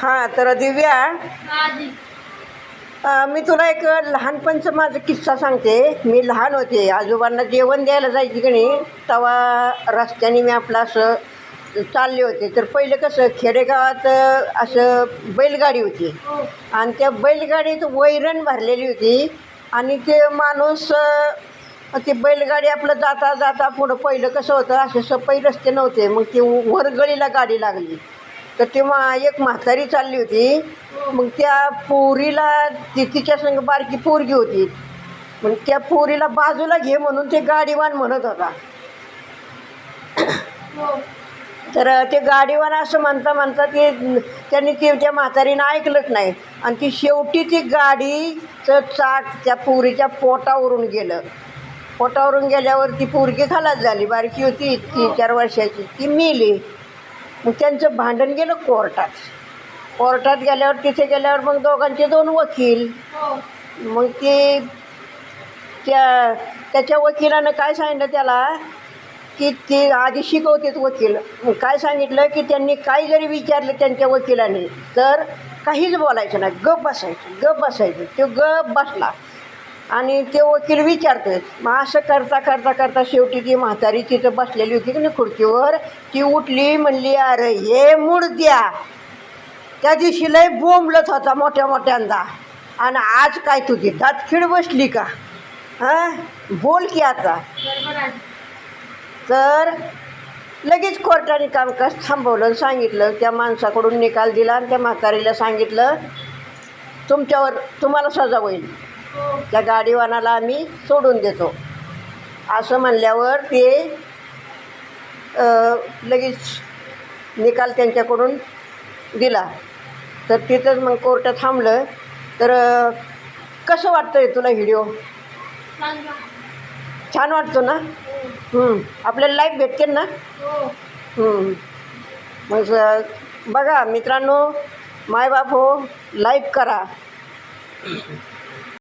हां तर दिव्या मी तुला एक लहानपणचं माझा किस्सा सांगते. मी लहान होते. आजोबांना जेवण द्यायला जायची की नाही तेव्हा रस्त्याने मी आपलं असं चालले होते. तर पहिलं कसं खेडेगावात असं बैलगाडी होती. हो. आणि त्या बैलगाडीत वैरण भरलेली होती. आणि ते माणूस ते बैलगाडी आपलं जाता जाता पुढं पहिलं कसं होतं असे सफाई रस्ते नव्हते. मग ती वरगळीला गाडी लागली. तर तेव्हा एक म्हातारी चालली होती. मग त्या पोरीला ती तिच्या संग बारकी पोरगी होती. मग त्या पोरीला बाजूला घे म्हणून ते गाडीवान म्हणत होता. तर ते गाडीवान असं म्हणता म्हणता ते त्यांनी ते त्या म्हातारीनं ऐकलंच नाही. आणि ती शेवटी ती गाडीचं चाक त्या पोरीच्या पोटावरून गेलं. पोटावरून गेल्यावर ती पोरगी खालाच झाली. बारकी होती तीन चार वर्षाची. ती मेली. मग त्यांचं भांडण गेलं कोर्टात. कोर्टात गेल्यावर तिथे गेल्यावर मग दोघांचे दोन वकील. हो. मग ते त्या त्याच्या वकिलानं काय सांगितलं त्याला? की ते आधी शिकवतेत वकील. काय सांगितलं? की त्यांनी काही जरी विचारलं त्यांच्या वकिलाने तर काहीच बोलायचं नाही. गप बसायचं गप बसायचं. तो गप बसला. आणि ते वकील विचारतोय मग असं करता करता करता शेवटी ती म्हातारी तिथं बसलेली होती की नाही खुर्चीवर? ती उठली म्हणली अरे हे मूड द्या. त्या दिवशी लय बोंबलत होता मोठ्या मोठ्यांदा. आणि आज काय तुझी दातखिळ बसली का? हां? बोल की आता. तर लगेच कोर्टाने कामकाज थांबवलं आणि सांगितलं त्या माणसाकडून निकाल दिला आणि त्या म्हातारीला सांगितलं तुमच्यावर तुम्हाला सजा होईल. त्या गाडीवानाला आम्ही सोडून देतो. असं म्हणल्यावर ते लगेच निकाल त्यांच्याकडून दिला. तर तिथंच मग कोर्ट थांबलं. तर कसं कसं वाटतंय तुला व्हिडिओ? छान वाटतो ना? आपल्याला लाईफ भेटते ना? मग बघा मित्रांनो मायबाप हो लाईक करा.